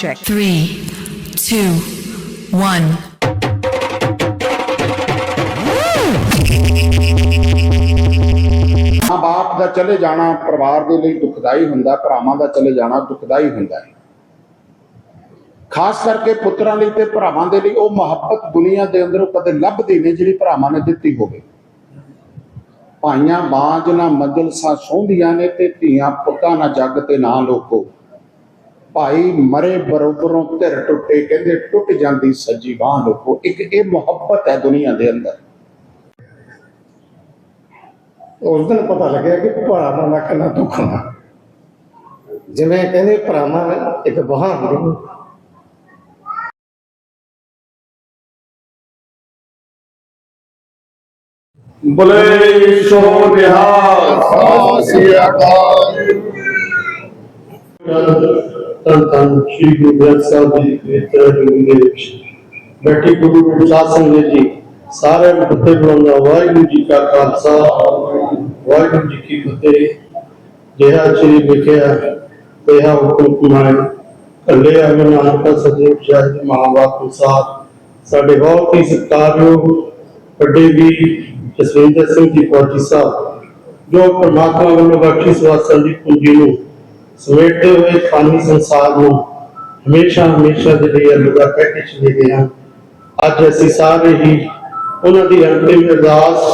check. Three, two, one. ਮਾਂ ਬਾਪ ਦਾ ਚਲੇ ਜਾਣਾ ਪਰਿਵਾਰ ਦੇ ਲਈ ਦੁਖਦਾਈ ਹੁੰਦਾ ਭਰਾਵਾਂ ਦਾ ਚਲੇ ਜਾਣਾ ਦੁਖਦਾਈ ਹੁੰਦਾ ਹੈ ਖਾਸ ਕਰਕੇ ਪੁੱਤਰਾਂ ਲਈ ਤੇ ਭਰਾਵਾਂ ਦੇ ਲਈ ਉਹ ਮੁਹੱਬਤ ਦੁਨੀਆ ਦੇ ਅੰਦਰ ਕਦੇ ਲੱਭਦੀ ਨਹੀਂ ਜਿਹੜੀ ਭਰਾਵਾਂ ਨੇ ਦਿੱਤੀ ਹੋਵੇ ਭਾਈਆਂ ਬਾਝ ਨਾ ਮਜਲਸਾਂ ਸੋਹੰਦੀਆਂ ਨੇ ਤੇ ਧੀਆਂ ਪੁੱਤਾਂ ਨਾ ਜੱਗ ਤੇ ਨਾ ਲੋਕੋ ਭਾਈ ਮਰੇ ਬਰੋਬਰੋਂ ਧਿਰ ਟੁੱਟੇ ਕਹਿੰਦੇ ਟੁੱਟ ਜਾਂਦੀ ਸੱਜੀ ਬਾਹ ਲੋਕੋ। ਇੱਕ ਇਹ ਮੁਹੱਬਤ ਹੈ ਦੁਨੀਆ ਦੇ ਅੰਦਰ। ਉਸ ਦਿਨ ਪਤਾ ਲੱਗਿਆ ਕਿ ਭਰਾਵਾਂ ਦਾ ਕਿੰਨਾ ਦੁੱਖ ਹੁੰਦਾ। ਜਿਵੇਂ ਕਹਿੰਦੇ ਭਰਾਵਾਂ ਇੱਕ ਬਾਹ ਹੁੰਦੀ। ਬਲੇ ਸੋ ਨਿਹਾਲ। ਸਾਸੀ ਅਕਾਲ। ਤਨ ਤਨ ਸ਼੍ਰੀ ਗੁਰੂ ਗ੍ਰੰਥ ਸਾਹਿਬ ਜੀ ਦੇ ਤੇਰੇ ਦੇ ਵਿੱਚ। ਬੈਠੀ ਗੁਰੂ ਗ੍ਰੰਥ ਸਾਹਿਬ ਜੀ ਸਾਰੇ ਨੂੰ ਫਤਿਹ ਬੁਲਾਉਂਦਾ, ਵਾਹਿਗੁਰੂ ਜੀ ਕਾ ਖਾਲਸਾ, ਵਾਹਿਗੁਰੂ ਜੀ ਕੀ ਫਤਿਹ। ਜਿਹੜਾ ਸ਼੍ਰੀ ਵਿਖਿਆ, ਤੇਹਾ ਹੁਕਮ ਕੁਮਾਰ ਕੱਲੇ ਆਗੇ ਨਾਨਕ ਸਜੇ ਸ਼ਾਹਿਦ ਮਹਾਵਾਕ ਅਨੁਸਾਰ ਸਾਡੇ ਬਹੁਤ ਹੀ ਸਤਿਕਾਰਯੋਗ ਵੱਡੇ ਵੀ ਜਸਵਿੰਦਰ ਸਿੰਘ ਜੀ ਫੌਜੀ ਸਾਹਿਬ, ਜੋ ਪਰਮਾਤਮਾ ਵੱਲੋਂ ਬਖਸ਼ੀ ਸਵਾਸਨ ਦੀ ਪੂੰਜੀ ਨੂੰ ਸਮੇਟਦੇ ਹੋਏ ਫਾਨੀ ਸੰਸਾਰ ਨੂੰ ਹਮੇਸ਼ਾ ਹਮੇਸ਼ਾ ਦੇ ਲਈ ਅਲਵਿਦਾ ਕਹਿ ਕੇ ਚਲੇ ਗਏ ਹਾਂ। ਅੱਜ ਅਸੀਂ ਸਾਰੇ ਹੀ ਉਹਨਾਂ ਦੀ ਅੰਤਿਮ ਅਰਦਾਸ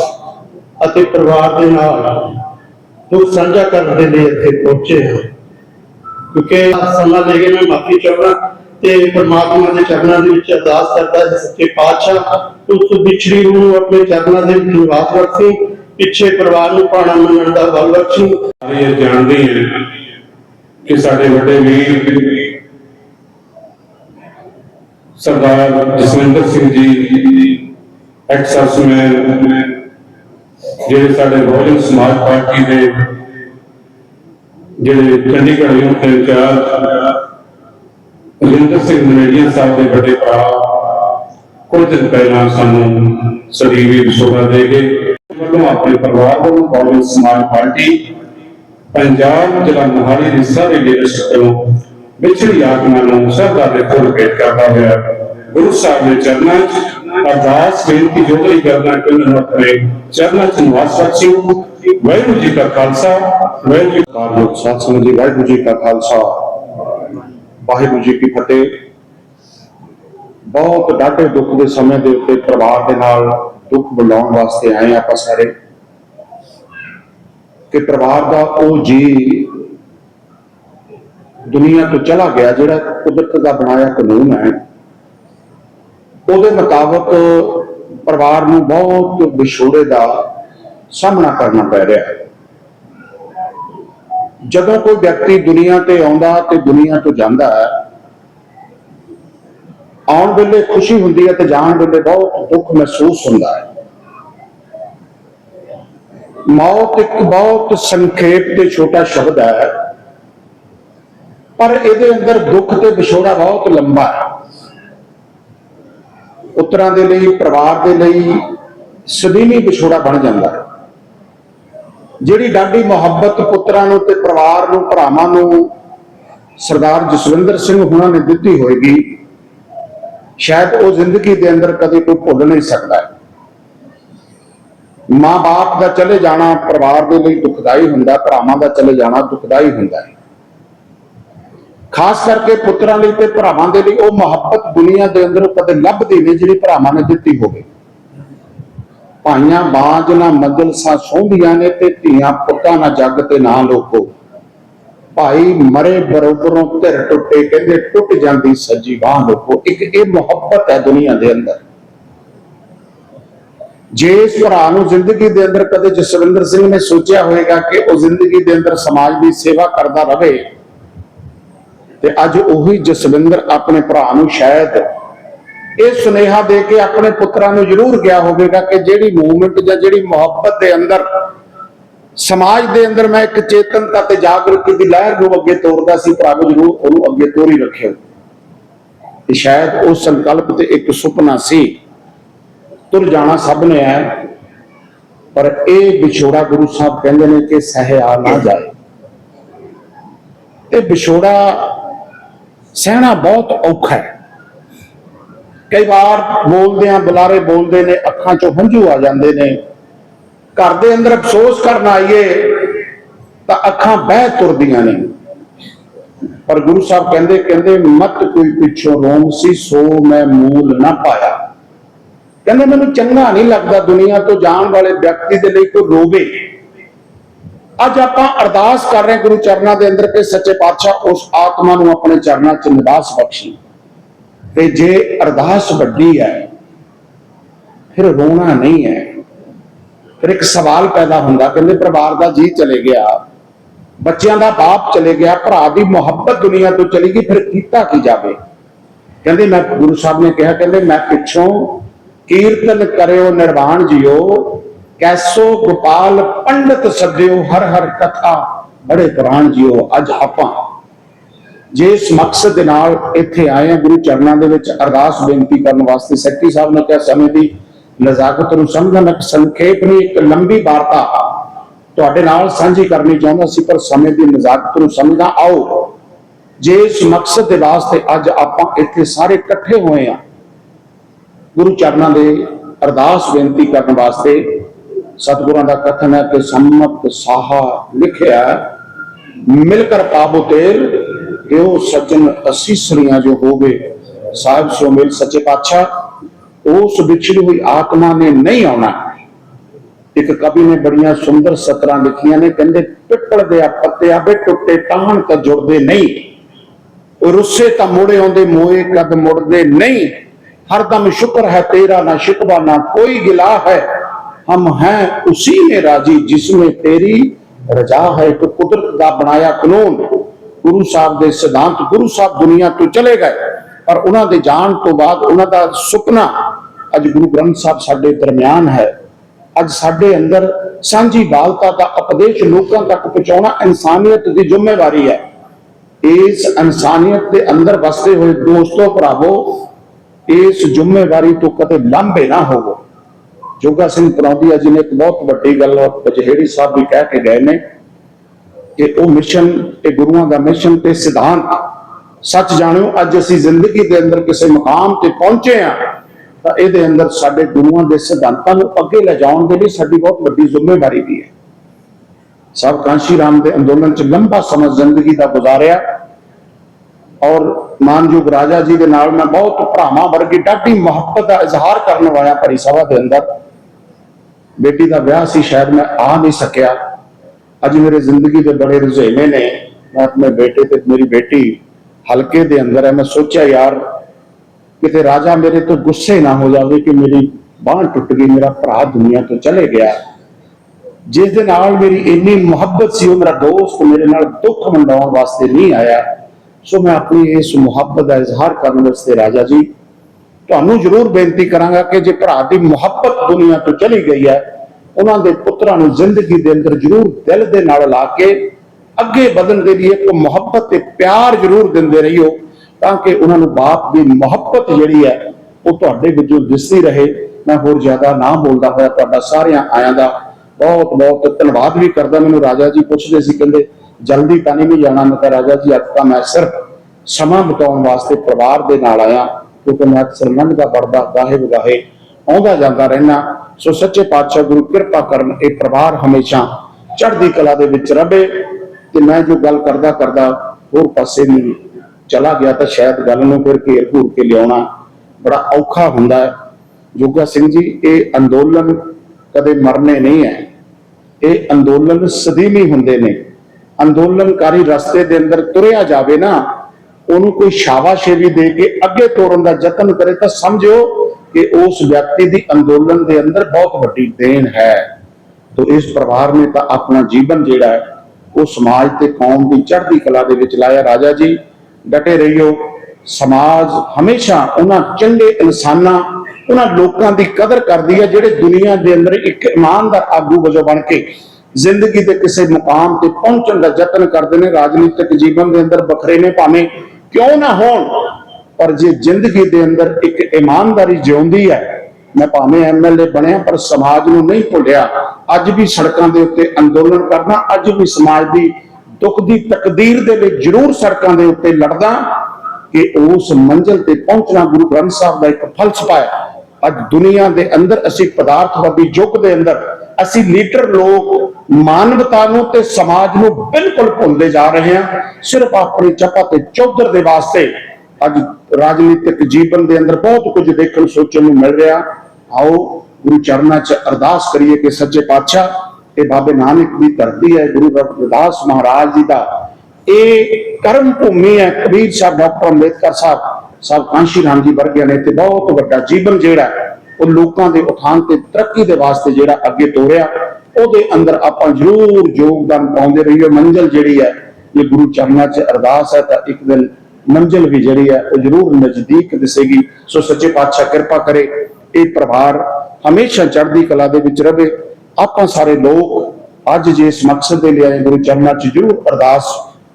ਅਤੇ ਪਰਿਵਾਰ ਦੇ ਨਾਲ ਦੁੱਖ ਸਾਂਝਾ ਕਰਨ ਦੇ ਲਈ ਇੱਥੇ ਪਹੁੰਚੇ ਹਾਂ। ਕਿਉਂਕਿ ਸਮਾਂ ਲੈ ਕੇ ਮੈਂ ਮਾਫੀ ਚਾਹੁੰਦਾ ਤੇ ਪਰਮਾਤਮਾ ਦੇ ਚਰਨਾਂ ਦੇ ਵਿੱਚ ਅਰਦਾਸ ਕਰਦਾ ਹੈ ਸੱਚੇ ਪਾਤਸ਼ਾਹ ਉਸ ਵਿਛੜੀ ਨੂੰ ਆਪਣੇ ਚਰਨਾਂ ਦੇ ਵਿੱਚ ਨਿਵਾਸ ਰੱਖੀ, ਪਿੱਛੇ ਪਰਿਵਾਰ ਨੂੰ ਪਾਣਾ ਮੰਨਣ ਦਾ ਬਲ ਬਖਸ਼ੀ। ਸਾਰੇ ਜਾਣਦੇ ਹਾਂ ਕਿ ਸਾਡੇ ਵੱਡੇ ਵੀਰ ਸਰਦਾਰ ਜਸਵਿੰਦਰ ਸਿੰਘ ਜੀ ਐਕਸਰਸਮੈਨ ਜਿਹੜੇ ਸਾਡੇ ਬਹੁਜਨ ਸਮਾਜ ਪਾਰਟੀ ਦੇ ਜਿਹੜੇ ਚੰਡੀਗੜ੍ਹ ਯੂਥ ਦੇ ਇੰਚਾਰਜ ਰਜਿੰਦਰ ਸਿੰਘ ਮਨੇਰੀਆ ਸਾਹਿਬ ਦੇ ਵੱਡੇ ਭਰਾ, ਕੁਝ ਦਿਨ ਪਹਿਲਾਂ ਸਾਨੂੰ ਸਦੀਵੀ ਵਿਸ਼ੋਭਾ ਦੇ ਗਏ ਵੱਲੋਂ ਆਪਣੇ ਪਰਿਵਾਰ ਵੱਲੋਂ ਬਹੁਜਨ ਸਮਾਜ ਪਾਰਟੀ ਪੰਜਾਬ ਜ਼ਿਲ੍ਹਾ ਮੋਹਾਲੀ ਦੇ ਸਾਰੇ ਲੀਡਰਸ਼ਿਪ ਨੂੰ ਵਿਛੜੀ ਆਤਮਾ ਨੂੰ ਸਰਦਾ ਦੇ ਫੁੱਲ ਭੇਟ ਕਰਦਾ ਹੋਇਆ ਗੁਰੂ ਸਾਹਿਬ ਦੇ ਚਰਨਾਂ 'ਚ ਅਰਦਾਸ ਬੇਨਤੀ ਜੋਗਰੀ ਕਰਨਾ ਕਿ ਉਹਨਾਂ ਆਪਣੇ ਚਰਨਾਂ 'ਚ ਨਿਵਾਸ ਬਖਸ਼ਿਓ ਵਾਹਿਗੁਰੂ ਜੀ ਕਾ ਖਾਲਸਾ, ਵਾਹਿਗੁਰੂ ਜੀ ਕਾ ਕਾਰਯੋਗ ਸਾਧ ਸੰਗਤ ਜੀ, ਵਾਹਿਗੁਰੂ ਜੀ ਕਾ ਖਾਲਸਾ। ਵਾਹਿਗੁਰੂ ਜੀ ਕੀ ਫਤਿਹ। ਬਹੁਤ ਡਾਢੇ ਦੁੱਖ ਦੇ ਸਮੇਂ ਦੇ ਉੱਤੇ ਪਰਿਵਾਰ ਦੇ ਨਾਲ ਦੁੱਖ ਬੁਲਾਉਣ ਵਾਸਤੇ ਆਏ ਆਪਾਂ ਸਾਰੇ। ਕਿ ਪਰਿਵਾਰ ਦਾ ਉਹ ਜੀ ਦੁਨੀਆ ਤੋਂ ਚਲਾ ਗਿਆ ਜਿਹੜਾ ਕੁਦਰਤ ਦਾ ਬਣਾਇਆ ਕਾਨੂੰਨ ਹੈ। ਉਹਦੇ ਮੁਤਾਬਕ ਪਰਿਵਾਰ ਨੂੰ ਬਹੁਤ ਵਿਛੋੜੇ ਦਾ ਸਾਹਮਣਾ ਕਰਨਾ ਪੈ ਰਿਹਾ ਹੈ। ਜਦੋਂ ਕੋਈ ਵਿਅਕਤੀ ਦੁਨੀਆ ਤੇ ਆਉਂਦਾ ਤੇ ਦੁਨੀਆ ਤੋਂ ਜਾਂਦਾ ਹੈ, ਆਉਣ ਵੇਲੇ ਖੁਸ਼ੀ ਹੁੰਦੀ ਹੈ ਤੇ ਜਾਣ ਵੇਲੇ ਬਹੁਤ ਦੁੱਖ ਮਹਿਸੂਸ ਹੁੰਦਾ ਹੈ। ਮੌਤ ਇੱਕ ਬਹੁਤ ਸੰਖੇਪ ਤੇ ਛੋਟਾ ਸ਼ਬਦ ਹੈ। ਪਰ ਇਹਦੇ ਅੰਦਰ ਦੁੱਖ ਤੇ ਵਿਛੋੜਾ ਬਹੁਤ ਲੰਬਾ ਹੈ। ਪੁੱਤਰਾਂ ਦੇ ਲਈ, ਪਰਿਵਾਰ ਦੇ ਲਈ ਸਦੀਵੀ ਵਿਛੋੜਾ ਬਣ ਜਾਂਦਾ ਹੈ। ਜਿਹੜੀ ਡਾਢੀ ਮੁਹੱਬਤ ਪੁੱਤਰਾਂ ਨੂੰ ਤੇ ਪਰਿਵਾਰ ਨੂੰ, ਭਰਾਵਾਂ ਨੂੰ ਸਰਦਾਰ ਜਸਵਿੰਦਰ ਸਿੰਘ ਹੁਣਾਂ ਨੇ ਦਿੱਤੀ ਹੋਏਗੀ, ਸ਼ਾਇਦ ਉਹ ਜ਼ਿੰਦਗੀ ਦੇ ਅੰਦਰ ਕਦੇ ਕੋਈ ਭੁੱਲ ਨਹੀਂ ਸਕਦਾ ਮਾਂ-ਬਾਪ ਦਾ ਚਲੇ ਜਾਣਾ ਪਰਿਵਾਰ ਦੇ ਲਈ ਦੁਖਦਾਈ ਹੁੰਦਾ, ਭਰਾਵਾਂ ਦਾ ਚਲੇ ਜਾਣਾ ਦੁਖਦਾਈ ਹੁੰਦਾ ਹੈ। ਖਾਸ ਕਰਕੇ ਪੁੱਤਰਾਂ ਲਈ ਤੇ ਭਰਾਵਾਂ ਦੇ ਲਈ ਉਹ ਮੁਹੱਬਤ ਦੁਨੀਆ ਦੇ ਅੰਦਰ ਕਦੇ ਲੱਭਦੀ ਨਹੀਂ ਜਿਹੜੀ ਭਰਾਵਾਂ ਨੇ ਦਿੱਤੀ ਹੋਵੇ। ਭਾਈਆਂ ਬਾਝ ਨਾ ਮਜਲਸਾਂ ਸੋਹੰਦੀਆਂ ਨੇ ਤੇ ਧੀਆਂ ਪੁੱਤਾਂ ਨਾ ਜੱਗ ਤੇ ਨਾ ਲੋਕੋ। ਭਾਈ ਮਰੇ ਬਰੋਬਰੋਂ ਧਿਰ ਟੁੱਟੇ, ਕਹਿੰਦੇ ਟੁੱਟ ਜਾਂਦੀ ਸੱਜੀ ਬਾਹ ਲੋਕੋ। ਇੱਕ ਇਹ ਮੁਹੱਬਤ ਹੈ ਦੁਨੀਆ ਦੇ ਅੰਦਰ। ਜੇ ਇਸ ਭਰਾ ਨੂੰ ਜ਼ਿੰਦਗੀ ਦੇ ਅੰਦਰ ਕਦੇ ਜਸਵਿੰਦਰ ਸਿੰਘ ਨੇ ਸੋਚਿਆ ਹੋਵੇਗਾ ਕਿ ਉਹ ਜ਼ਿੰਦਗੀ ਦੇ ਅੰਦਰ ਸਮਾਜ ਦੀ ਸੇਵਾ ਕਰਦਾ ਰਹੇ ਤੇ ਅੱਜ ਉਹੀ ਜਸਵਿੰਦਰ ਆਪਣੇ ਭਰਾ ਨੂੰ ਸ਼ਾਇਦ ਇਹ ਸੁਨੇਹਾ ਦੇ ਕੇ ਆਪਣੇ ਪੁੱਤਰਾਂ ਨੂੰ ਜ਼ਰੂਰ ਗਿਆ ਹੋਵੇਗਾ ਕਿ ਜਿਹੜੀ ਮੂਵਮੈਂਟ ਜਾਂ ਜਿਹੜੀ ਮੁਹੱਬਤ ਦੇ ਅੰਦਰ, ਸਮਾਜ ਦੇ ਅੰਦਰ ਮੈਂ ਇੱਕ ਚੇਤਨਤਾ ਤੇ ਜਾਗਰੂਕਤੀ ਦੀ ਲਹਿਰ ਨੂੰ ਅੱਗੇ ਤੋਰਦਾ ਸੀ ਭਰਾਵੋ ਜ਼ਰੂਰ ਉਹਨੂੰ ਅੱਗੇ ਤੋਰੀ ਰੱਖਿਓ। ਤੇ ਸ਼ਾਇਦ ਉਹ ਸੰਕਲਪ ਤੇ ਇੱਕ ਸੁਪਨਾ ਸੀ ਤੁਰ ਜਾਣਾ ਸਭ ਨੇ ਹੈ ਪਰ ਇਹ ਵਿਛੋੜਾ ਗੁਰੂ ਸਾਹਿਬ ਕਹਿੰਦੇ ਨੇ ਕਿ ਸਹਿਆ ਨਾ ਜਾਏ। ਇਹ ਵਿਛੋੜਾ ਸਹਿਣਾ ਬਹੁਤ ਔਖਾ ਹੈ ਕਈ ਵਾਰ ਬੋਲਦੇ ਆ, ਬੁਲਾਰੇ ਬੋਲਦੇ ਨੇ, ਅੱਖਾਂ ਚੋਂ ਹੰਝੂ ਆ ਜਾਂਦੇ ਨੇ। ਘਰ ਦੇ ਅੰਦਰ ਅਫਸੋਸ ਕਰਨ ਆਈਏ ਤਾਂ ਅੱਖਾਂ ਬਹਿ ਤੁਰਦੀਆਂ ਨੇ। ਪਰ ਗੁਰੂ ਸਾਹਿਬ ਕਹਿੰਦੇ ਕਹਿੰਦੇ, ਮਤ ਕੋਈ ਪਿੱਛੋਂ ਰੋਮ ਸੀ, ਸੋ ਮੈਂ ਮੂਲ ਨਾ ਪਾਇਆ। ਕਹਿੰਦੇ ਮੈਨੂੰ ਚੰਗਾ ਨਹੀਂ ਲੱਗਦਾ ਦੁਨੀਆ ਤੋਂ ਜਾਣ ਵਾਲੇ ਵਿਅਕਤੀ ਦੇ ਲਈ ਕੋਈ ਰੋਵੇ ਅੱਜ ਆਪਾਂ ਅਰਦਾਸ ਕਰ ਰਹੇ ਗੁਰੂ ਚਰਨਾਂ ਦੇ ਅੰਦਰ ਕਿ ਸੱਚੇ ਪਾਤਸ਼ਾਹ ਉਸ ਆਤਮਾ ਨੂੰ ਆਪਣੇ ਚਰਨਾਂ 'ਚ ਨਿਵਾਸ ਬਖਸ਼ੀ। ਤੇ ਜੇ ਅਰਦਾਸ ਵੱਡੀ ਹੈ, ਫਿਰ ਰੋਣਾ ਨਹੀਂ ਹੈ। ਫਿਰ ਇੱਕ ਸਵਾਲ ਪੈਦਾ ਹੁੰਦਾ, ਕਹਿੰਦੇ ਪਰਿਵਾਰ ਦਾ ਜੀ ਚਲੇ ਗਿਆ, ਬੱਚਿਆਂ ਦਾ ਬਾਪ ਚਲੇ ਗਿਆ, ਭਰਾ ਦੀ ਮੁਹੱਬਤ ਦੁਨੀਆ ਤੋਂ ਚਲੀ ਗਈ, ਫਿਰ ਕੀਤਾ ਕੀ ਜਾਵੇ? ਕਹਿੰਦੇ ਮੈਂ ਗੁਰੂ ਸਾਹਿਬ ਨੇ ਕਿਹਾ, ਕਹਿੰਦੇ ਮੈਂ ਪਿੱਛੋਂ ਕੀਰਤਨ ਕਰਿਓ, ਨਿਰਵਾਣ ਜਿਓ। ਕੈਸੋ ਗੋਪਾਲ ਪੰਡਤ ਸੱਦਿਓ, ਹਰ ਹਰ ਕਥਾ ਬੜੇ ਪੁਰਾਣ ਜਿਓ, ਅੱਜ ਆਪਾਂ। ਜੇ ਮਕਸਦ ਦੇ ਨਾਲ ਇੱਥੇ ਆਏ ਆ ਗੁਰੂ ਚਰਨਾਂ ਦੇ ਵਿੱਚ ਅਰਦਾਸ ਬੇਨਤੀ ਕਰਨ ਵਾਸਤੇ ਸੈਕਟਰੀ ਸਾਹਿਬ ਨੇ ਕਿਹਾ, ਸਮੇਂ ਦੀ ਨਜ਼ਾਕਤ ਨੂੰ ਸਮਝਣ ਇੱਕ ਸੰਖੇਪ ਨਹੀਂ, ਇੱਕ ਲੰਬੀ ਵਾਰਤਾ ਤੁਹਾਡੇ ਨਾਲ ਸਾਂਝੀ ਕਰਨੀ ਚਾਹੁੰਦਾ ਸੀ, ਪਰ ਸਮੇਂ ਦੀ ਨਜ਼ਾਕਤ ਨੂੰ ਸਮਝਣਾ ਆਓ। ਜੇ ਇਸ ਮਕਸਦ ਦੇ ਵਾਸਤੇ ਅੱਜ ਆਪਾਂ ਇੱਥੇ ਸਾਰੇ ਇਕੱਠੇ ਹੋਏ ਆ ਗੁਰੂ ਚਰਨਾਂ ਦੇ ਅਰਦਾਸ ਬੇਨਤੀ ਕਰਨ ਵਾਸਤੇ ਸਤਿਗੁਰਾਂ ਦਾ ਕਥਨ ਹੈ ਕਿ ਸੰਮਤ ਸਾਹਾ ਲਿਖਿਆ ਮਿਲ ਕਰ ਪਾਬੋ ਤੇਲ ਇਹੋ ਸੱਜਣ ਅਸੀਸਰੀਆਂ ਜੋ ਹੋਵੇ। ਸਾਹਿਬ ਸੋ ਮਿਲ ਸੱਚੇ ਪਾਤਸ਼ਾਹ, ਉਸ ਵਿਛੜੀ ਹੋਈ ਆਤਮਾ ਨੇ ਨਹੀਂ ਆਉਣਾ। ਇੱਕ ਕਵੀ ਨੇ ਬੜੀਆਂ ਸੁੰਦਰ ਸਤਰਾਂ ਲਿਖੀਆਂ ਨੇ, ਕਹਿੰਦੇ ਪਿੱਪਲ ਦੇ ਆ ਪੱਤਿਆਂ ਵੇ ਟੁੱਟੇ ਟਾਹਣ ਤਾਂ ਜੁੜਦੇ ਨਹੀਂ। ਰੁੱਸੇ ਤਾਂ ਮੋੜੇ ਆਉਂਦੇ, ਮੋਏ ਕਦ ਮੁੜਦੇ ਨਹੀਂ। ਹਰਦਮ ਸ਼ੁਕਰ ਹੈ ਤੇਰਾ ਨਾ ਸ਼ਿਕਵਾ ਨਾ ਕੋਈ ਗਿਲਾ ਹੈ ਹਮ हैं उसी में राजी जिसमें तेरी रजा है ਕਿ ਕੁਦਰਤ ਦਾ ਬਣਾਇਆ ਕਾਨੂੰਨ ਗੁਰੂ ਸਾਹਿਬ ਦੇ ਸਿਧਾਂਤ ਗੁਰੂ ਸਾਹਿਬ ਦੁਨੀਆ ਤੋਂ ਚਲੇ ਗਏ ਪਰ ਉਹਨਾਂ ਦੇ ਜਾਣ ਤੋਂ ਬਾਅਦ ਉਹਨਾਂ ਦਾ ਸੁਪਨਾ ਅੱਜ ਗੁਰੂ ਗ੍ਰੰਥ ਸਾਹਿਬ ਸਾਡੇ ਦਰਮਿਆਨ ਹੈ ਅੱਜ ਸਾਡੇ ਅੰਦਰ ਸਾਂਝੀ ਬਾਲਤਾ ਦਾ ਉਪਦੇਸ਼ ਲੋਕਾਂ ਤੱਕ ਪਹੁੰਚਾਉਣਾ ਇਨਸਾਨੀਅਤ ਦੀ ਜ਼ਿੰਮੇਵਾਰੀ ਹੈ ਇਸ ਇਨਸਾਨੀਅਤ ਦੇ ਅੰਦਰ ਵਸਦੇ ਹੋਏ ਦੋਸਤੋ ਭਰਾਵੋ ਇਸ ਜ਼ਿੰਮੇਵਾਰੀ ਤੋਂ ਕਦੇ ਲਾਂਭੇ ਨਾ ਹੋਵੋ। ਜੋਗਾ ਸਿੰਘ ਪਰੌਂਦੀਆ ਜੀ ਨੇ ਇੱਕ ਬਹੁਤ ਵੱਡੀ ਗੱਲ ਪਜਹੇੜੀ ਸਾਹਿਬ ਵੀ ਕਹਿ ਕੇ ਗਏ ਨੇ ਕਿ ਉਹ ਮਿਸ਼ਨ ਤੇ ਗੁਰੂਆਂ ਦਾ ਮਿਸ਼ਨ ਤੇ ਸਿਧਾਂਤ ਸੱਚ ਜਾਣਿਓ, ਅੱਜ ਅਸੀਂ ਜ਼ਿੰਦਗੀ ਦੇ ਅੰਦਰ ਕਿਸੇ ਮੁਕਾਮ ਤੇ ਪਹੁੰਚੇ ਆ, ਤਾਂ ਇਹਦੇ ਅੰਦਰ ਸਾਡੇ ਗੁਰੂਆਂ ਦੇ ਸਿਧਾਂਤਾਂ ਨੂੰ ਅੱਗੇ ਲਿਜਾਉਣ ਦੇ ਲਈ ਸਾਡੀ ਬਹੁਤ ਵੱਡੀ ਜ਼ਿੰਮੇਵਾਰੀ ਵੀ ਹੈ। ਸਭ ਕਾਂਸ਼ੀ ਰਾਮ ਦੇ ਅੰਦੋਲਨ ਚ ਲੰਬਾ ਸਮਾਂ ਜ਼ਿੰਦਗੀ ਦਾ ਗੁਜ਼ਾਰਿਆ। ਔਰ ਮਾਨਯੋਗ ਰਾਜਾ ਜੀ ਦੇ ਨਾਲ ਮੈਂ ਬਹੁਤ ਭਰਾਵਾਂ ਵਰਗੀ ਡਾਢੀ ਮੁਹੱਬਤ ਦਾ ਇਜ਼ਹਾਰ ਕਰਨ ਵਾਲਾ ਭਰੀ ਸਭਾ ਦੇ ਅੰਦਰ ਬੇਟੀ ਦਾ ਵਿਆਹ ਸੀ ਸ਼ਾਇਦ ਮੈਂ ਆ ਨਹੀਂ ਸਕਿਆ ਅੱਜ ਮੇਰੇ ਜ਼ਿੰਦਗੀ ਦੇ ਬੜੇ ਰੁਝੇਵੇਂ ਨੇ ਮੈਂ ਆਪਣੇ ਬੇਟੇ ਤੇ ਮੇਰੀ ਬੇਟੀ ਹਲਕੇ ਦੇ ਅੰਦਰ ਹੈ ਮੈਂ ਸੋਚਿਆ ਯਾਰ ਕਿਤੇ ਰਾਜਾ ਮੇਰੇ ਤੋਂ ਗੁੱਸੇ ਨਾ ਹੋ ਜਾਵੇ ਕਿ ਮੇਰੀ ਬਾਂਹ ਟੁੱਟ ਗਈ ਮੇਰਾ ਭਰਾ ਦੁਨੀਆ ਤੋਂ ਚਲੇ ਗਿਆ ਜਿਸ ਦੇ ਨਾਲ ਮੇਰੀ ਇੰਨੀ ਮੁਹੱਬਤ ਸੀ ਉਹ ਮੇਰਾ ਦੋਸਤ ਮੇਰੇ ਨਾਲ ਦੁੱਖ ਵੰਡਾਉਣ ਵਾਸਤੇ ਨਹੀਂ ਆਇਆ ਸੋ ਮੈਂ ਆਪਣੀ ਇਸ ਮੁਹੱਬਤ ਦਾ ਇਜ਼ਹਾਰ ਕਰਨ ਵਾਸਤੇ ਰਾਜਾ ਜੀ, ਤੁਹਾਨੂੰ ਜ਼ਰੂਰ ਬੇਨਤੀ ਕਰਾਂਗਾ ਕਿ ਜੇ ਭਰਾ ਦੀ ਮੁਹੱਬਤ ਦੁਨੀਆ ਤੋਂ ਚਲੀ ਗਈ ਹੈ, ਉਹਨਾਂ ਦੇ ਪੁੱਤਰਾਂ ਨੂੰ ਜ਼ਿੰਦਗੀ ਦੇ ਅੰਦਰ ਜ਼ਰੂਰ ਦਿਲ ਦੇ ਨਾਲ ਲਾ ਕੇ ਅੱਗੇ ਵਧਣ ਦੇ ਲਈ ਇੱਕ ਮੁਹੱਬਤ ਤੇ ਪਿਆਰ ਜ਼ਰੂਰ ਦਿੰਦੇ ਰਹੀਓ, ਤਾਂ ਕਿ ਉਹਨਾਂ ਨੂੰ ਬਾਪ ਦੀ ਮੁਹੱਬਤ ਜਿਹੜੀ ਹੈ, ਉਹ ਤੁਹਾਡੇ ਵਿੱਚੋਂ ਦਿਸਦੀ ਰਹੇ। ਮੈਂ ਹੋਰ ਜ਼ਿਆਦਾ ਨਾ ਬੋਲਦਾ ਹੋਇਆ ਤੁਹਾਡਾ ਸਾਰਿਆਂ ਆਇਆਂ ਦਾ ਬਹੁਤ ਬਹੁਤ ਧੰਨਵਾਦ ਵੀ ਕਰਦਾ। ਮੈਨੂੰ ਰਾਜਾ ਜੀ ਪੁੱਛਦੇ ਸੀ, ਕਹਿੰਦੇ, ਜਲਦੀ ਤਾਂ ਨਹੀਂ ਵੀ ਜਾਣਾ। ਮੈਂ ਤਾਂ ਰਾਜਾ ਜੀ, ਅੱਜ ਤਾਂ ਮੈਂ ਸਿਰਫ ਸਮਾਂ ਬਿਤਾਉਣ ਵਾਸਤੇ ਪਰਿਵਾਰ ਦੇ ਨਾਲ ਆਇਆ। ਕਿਉਂਕਿ ਮੈਂ ਅਕਸਰ ਲੰਘਦਾ ਵੜਦਾ ਗਾਹੇ ਵਗਾਹੇ ਆਉਂਦਾ ਜਾਂਦਾ ਰਹਿਣਾ ਸੋ ਸੱਚੇ ਪਾਤਸ਼ਾਹ ਗੁਰੂ ਕਿਰਪਾ ਕਰਨ ਇਹ ਪਰਿਵਾਰ ਹਮੇਸ਼ਾ ਚੜ੍ਹਦੀ ਕਲਾ ਦੇ ਵਿੱਚ ਰਵੇ। ਤੇ ਮੈਂ ਜੋ ਗੱਲ ਕਰਦਾ ਕਰਦਾ ਹੋਰ ਪਾਸੇ ਨੂੰ ਚਲਾ ਗਿਆ ਤਾਂ ਸ਼ਾਇਦ ਗੱਲ ਨੂੰ ਫਿਰ ਘੇਰ ਘੂਰ ਕੇ ਲਿਆਉਣਾ ਬੜਾ ਔਖਾ ਹੁੰਦਾ ਹੈ। ਜੋਗਾ ਸਿੰਘ ਜੀ, ਇਹ ਅੰਦੋਲਨ ਕਦੇ ਮਰਨੇ ਨਹੀਂ ਹੈ। ਇਹ ਅੰਦੋਲਨ ਸਦੀਮੀ ਹੁੰਦੇ ਨੇ। ਅੰਦੋਲਨਕਾਰੀ ਰਸਤੇ ਦੇ ਅੰਦਰ ਤੁਰਿਆ ਜਾਵੇ ਨਾ ਉਹਨੂੰ ਕੋਈ ਸ਼ਾਬਾਸ਼ੇਰੀ ਦੇ ਕੇ ਅੱਗੇ ਤੋਰਨ ਦਾ ਯਤਨ ਕਰੇ ਤਾਂ ਸਮਝਿਓ ਕਿ ਉਸ ਵਿਅਕਤੀ ਦੀ ਅੰਦੋਲਨ ਦੇ ਅੰਦਰ ਬਹੁਤ ਵੱਡੀ ਦੇਣ ਹੈ। ਤੋ ਇਸ ਪਰਿਵਾਰ ਨੇ ਤਾਂ ਆਪਣਾ ਜੀਵਨ ਜਿਹੜਾ ਹੈ, ਉਹ ਸਮਾਜ ਤੇ ਕੌਮ ਦੀ ਚੜ੍ਹਦੀ ਕਲਾ ਦੇ ਵਿੱਚ ਲਾਇਆ। ਰਾਜਾ ਜੀ, ਡਟੇ ਰਹੀਓ। ਸਮਾਜ ਹਮੇਸ਼ਾ ਉਹਨਾਂ ਚੰਗੇ ਇਨਸਾਨਾਂ, ਉਹਨਾਂ ਲੋਕਾਂ ਦੀ ਕਦਰ ਕਰਦੀ ਹੈ, ਜਿਹੜੇ ਦੁਨੀਆ ਦੇ ਅੰਦਰ ਇੱਕ ਇਮਾਨਦਾਰ ਆਗੂ ਵਜੋਂ ਬਣ ਕੇ ਜ਼ਿੰਦਗੀ ਦੇ ਕਿਸੇ ਮੁਕਾਮ ਤੇ ਪਹੁੰਚਣ ਦਾ ਯਤਨ ਕਰਦੇ ਨੇ। ਰਾਜਨੀਤਿਕ ਜੀਵਨ ਦੇ ਅੰਦਰ ਵੱਖਰੇ ਨੇ ਭਾਵੇਂ ਕਿਉਂ ਨਾ ਹੋਣ? ਪਰ ਜੇ ਜ਼ਿੰਦਗੀ ਦੇ ਅੰਦਰ ਇੱਕ ਇਮਾਨਦਾਰੀ ਜਿਉਂਦੀ ਹੈ, ਮੈਂ ਭਾਵੇਂ ਐਮਐਲਏ ਬਣਿਆ, ਪਰ ਸਮਾਜ ਨੂੰ ਨਹੀਂ ਭੁੱਲਿਆ। ਅੱਜ ਵੀ ਸੜਕਾਂ ਦੇ ਉੱਤੇ ਅੰਦੋਲਨ ਕਰਨਾ ਅੱਜ ਵੀ ਸਮਾਜ ਦੀ ਦੁੱਖ ਦੀ ਤਕਦੀਰ ਦੇ ਲਈ ਜ਼ਰੂਰ ਸੜਕਾਂ ਦੇ ਉੱਤੇ ਲੜਦਾ ਕਿ ਉਸ ਮੰਜ਼ਿਲ ਤੇ ਪਹੁੰਚਣਾ ਗੁਰੂ ਗ੍ਰੰਥ ਸਾਹਿਬ ਦਾ ਇੱਕ ਫਲਸਫਾ ਹੈ। ਅੱਜ ਦੁਨੀਆ ਦੇ ਅੰਦਰ ਅਸੀਂ ਪਦਾਰਥਵਾਦੀ ਯੁੱਗ ਦੇ ਅੰਦਰ, ਅਸੀਂ ਲੀਡਰ ਲੋਕ ਮਾਨਵਤਾ ਨੂੰ ਤੇ ਸਮਾਜ ਨੂੰ ਬਿਲਕੁਲ ਭੁੱਲਦੇ ਜਾ ਰਹੇ ਹਾਂ। ਸਿਰਫ ਆਪਣੀ ਚਪਾ ਤੇ ਚੌਧਰ ਦੇ ਵਾਸਤੇ ਅੱਜ ਰਾਜਨੀਤਿਕ ਜੀਵਨ ਦੇ ਅੰਦਰ ਬਹੁਤ ਕੁਝ ਦੇਖਣ ਸੋਚਣ ਨੂੰ ਮਿਲ ਰਿਹਾ। ਆਓ, ਗੁਰੂ ਚਰਨਾਂ 'ਚ ਅਰਦਾਸ ਕਰੀਏ ਕਿ ਸੱਚੇ ਪਾਤਸ਼ਾਹ, ਇਹ ਬਾਬੇ ਨਾਨਕ ਦੀ ਧਰਤੀ ਹੈ, ਗੁਰੂ ਰਵਿਦਾਸ ਮਹਾਰਾਜ ਜੀ ਦਾ। ਇਹ ਕਰਮ ਭੂਮੀ ਹੈ, ਕਬੀਰ ਸਾਹਿਬ, ਡਾਕਟਰ ਅੰਬੇਦਕਰ ਸਾਹਿਬ ਸਾਹਿਬ ਕਾਂਸ਼ੀ ਰਾਮ ਜੀ ਵਰਗਿਆਂ ਨੇ ਤੇ ਬਹੁਤ ਵੱਡਾ ਜੀਵਨ ਜਿਹੜਾ, ਉਹ ਲੋਕਾਂ ਦੇ ਉਥਾਨ ਤੇ ਤਰੱਕੀ ਦੇ ਵਾਸਤੇ ਜਿਹੜਾ ਅੱਗੇ ਤੋਰਿਆ। ਉਹਦੇ ਅੰਦਰ ਆਪਾਂ ਜ਼ਰੂਰ ਯੋਗਦਾਨ ਪਾਉਂਦੇ ਰਹੀਏ। ਮੰਜ਼ਿਲ ਜਿਹੜੀ ਹੈ, ਇਹ ਗੁਰੂ ਚਰਨਾਂ 'ਚ ਅਰਦਾਸ ਹੈ ਤਾਂ ਇੱਕ ਦਿਨ ਮੰਜ਼ਿਲ ਵੀ ਜਿਹੜੀ ਹੈ, ਉਹ ਜ਼ਰੂਰ ਨਜ਼ਦੀਕ ਦਿਸੇਗੀ। ਸੋ ਸੱਚੇ ਪਾਤਸ਼ਾਹ ਕਿਰਪਾ ਕਰੇ, ਇਹ ਪਰਿਵਾਰ ਹਮੇਸ਼ਾ ਚੜ੍ਹਦੀ ਕਲਾ ਦੇ ਵਿੱਚ ਰਹੇ ਆਪਾਂ ਸਾਰੇ ਲੋਕ ਅੱਜ ਜੇ ਇਸ ਮਕਸਦ ਦੇ ਲਈ ਆਏ ਗੁਰੂ ਚਰਨਾਂ 'ਚ ਜ਼ਰੂਰ ਅਰਦਾਸ